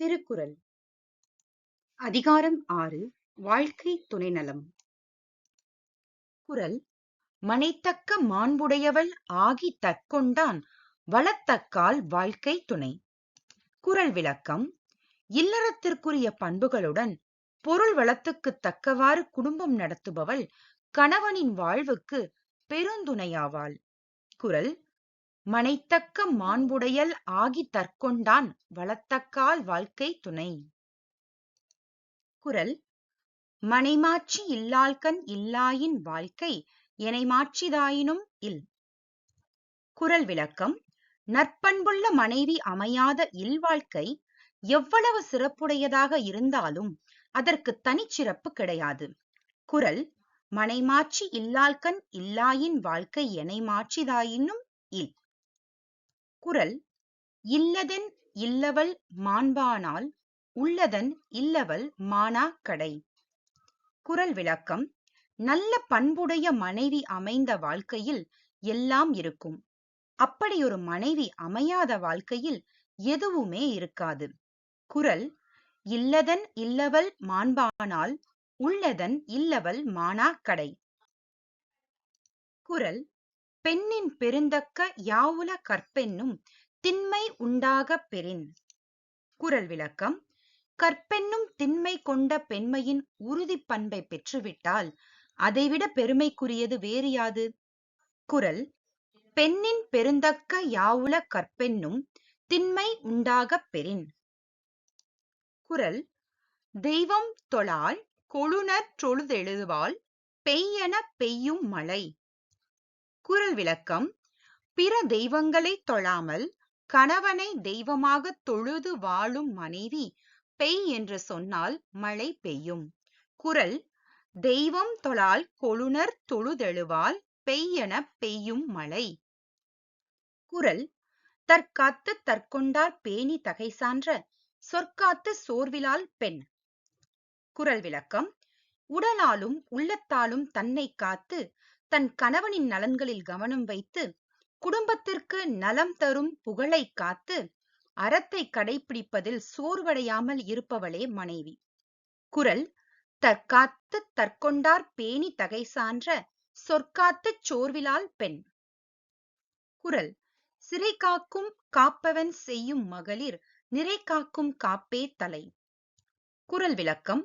திருக்குறள். அதிகாரம் ஆறு வாழ்க்கை துணைநலம். குரல் மனைத்தக்க மாண்புடையவள் ஆகி தற்கொண்டான் வளத்தக்கால் வாழ்க்கை துணை. குரல் விளக்கம் இல்லறத்திற்குரிய பண்புகளுடன் பொருள் வளத்துக்குத் தக்கவாறு குடும்பம் நடத்துபவள் கணவனின் வாழ்வுக்கு பெருந்துணையாவாள். குரல் மனைத்தக்க மாண்புடையல் ஆகித் தற்கொண்டான் வளத்தக்கால் வாழ்க்கை துணை. குறள் மனைமாட்சி இல்லாள்கண் இல்லாயின் வாழ்க்கை எனைமாட்சிதாயினும் இல். குறள் விளக்கம் நற்பண்புள்ள மனைவி அமையாத இல்வாழ்க்கை எவ்வளவு சிறப்புடையதாக இருந்தாலும் அதற்கு தனிச்சிறப்பு கிடையாது குறள் மனைமாட்சி இல்லாள்கண் இல்லாயின் வாழ்க்கை எனைமாட்சிதாயினும் இல். குறள் இல்லதென் இல்லவள் மாண்பானால் உள்ளதன் இல்லவள் மானா கடை குறள் விளக்கம் நல்ல பண்புடைய மனைவி அமைந்த வாழ்க்கையில் எல்லாம் இருக்கும். அப்படியொரு மனைவி அமையாத வாழ்க்கையில் எதுவுமே இருக்காது குறள் இல்லதன் இல்லவள் மாண்பானால் உள்ளதன் இல்லவள் மானா கடை குறள் பெண்ணின் பெருந்தக்க யாவுல கற்பென்னும் திண்மை உண்டாகப் பெறின். குறள் விளக்கம். கற்பென்னும் திண்மை கொண்ட பெண்மையின் உறுதிப் பண்பை பெற்றுவிட்டால் அதைவிட பெருமைக்குரியது வேறு யாது? குறள் பெண்ணின் பெருந்தக்க யாவுல கற்பென்னும் திண்மை உண்டாகப் பெறின். குறள் தெய்வம் தொழால் கொழுநர் தொழுதெழுவாள் பெய்யெனப் பெய்யும் மழை. குரல் விளக்கம் பிற தெய்வங்களை தொழாமல் கணவனை தெய்வமாக தொழுது வாழும் மனைவி பெய் என்று சொன்னால் மழை பெய்யும். குறள் தெய்வம் தொழால் கொழுநர் தொழுதெழுவால் பெய்யென பெய்யும் மழை. குறள் தற்காத்து தற்கொண்டார் பேணி தகை சான்ற சொற்காத்து சோர்விலால் பெண். குறள் விளக்கம் உடலாலும் உள்ளத்தாலும் தன்னை காத்து தன் கணவனின் நலன்களில் கவனம் வைத்து குடும்பத்திற்கு நலம் தரும் புகழை காத்து அறத்தை கடைபிடிப்பதில் சோர்வடையாமல் இருப்பவளே மனைவி. குரல் தற்காத்து தற்கொண்டார் பேணி தகை சான்ற சொற்காத்துச் சோர்விலால் பெண். குரல் சிறை காக்கும் காப்பவன் செய்யும் மகளிர் நிறை காக்கும் காப்பே தலை. குறள் விளக்கம்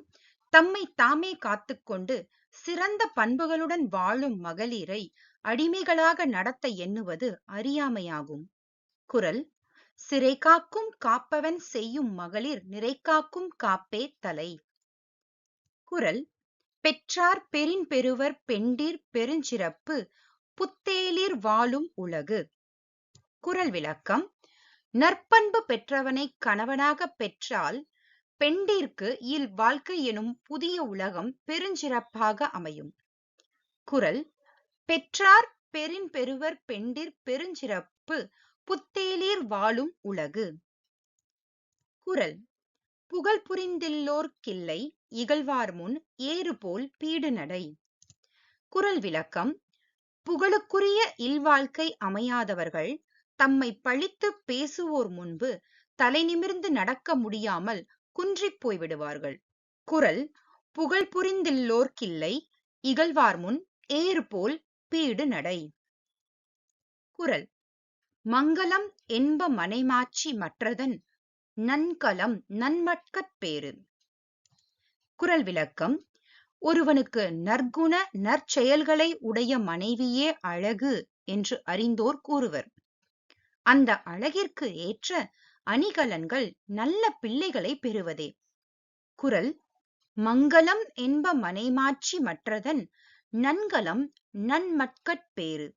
தம்மை தாமே காத்துக்கொண்டு சிறந்த பண்புகளுடன் வாழும் மகளிரை அடிமைகளாக நடத்த எண்ணுவது அறியாமையாகும். குரல் சிறை காக்கும் காப்பவன் செய்யும் மகளிர் நிறை காக்கும் காப்பே தலை குரல் பெற்றார் பெரின் பெறுவர் பெண்டிர் பெருஞ்சிறப்பு புத்தேலிர் வாழும் உலகு குரல் விளக்கம் நற்பண்பு பெற்றவனை கணவனாக பெற்றால் பெண்டிற்கு இல் வாழ்க்கை எனும் புதிய உலகம் பெருஞ்சிறப்பாக அமையும். குறள் பெற்றார் பெரின் பெறுவர் பெண்டிர் பெருஞ்சிறப்பு புத்தேளீர் வாழும் உலகு குறள் புகழ் புரிந்தில்லோர் கில்லை இகழ்வார் முன் ஏறுபோல் பீடு நடை குறள் விளக்கம் புகழுக்குரிய இல்வாழ்க்கை அமையாதவர்கள் தம்மை பழித்து பேசுவோர் முன்பு தலை நிமிர்ந்து நடக்க முடியாமல் குன்றிப் போய்விடுவார்கள் குறள் புகழ் புரிந்தில்லோர்க்கில்லை இகழ்வார் முன் ஏறு போல் பீடு நடை. குறள் மங்களம் என்ப மனைமாட்சி மற்றதன் நன்கலம் நன்மட்கட் பேறு. குறள் விளக்கம் ஒருவனுக்கு நற்குண நற்செயல்களை உடைய மனைவியே அழகு என்று அறிந்தோர் கூறுவர். அந்த அழகிற்கு ஏற்ற அணிகலன்கள் நல்ல பிள்ளைகளை பெறுவதே. குரல் மங்களம் என்ப மனைமாட்சி மற்றதன் நன்கலம் நன்மட்கட் பேறு.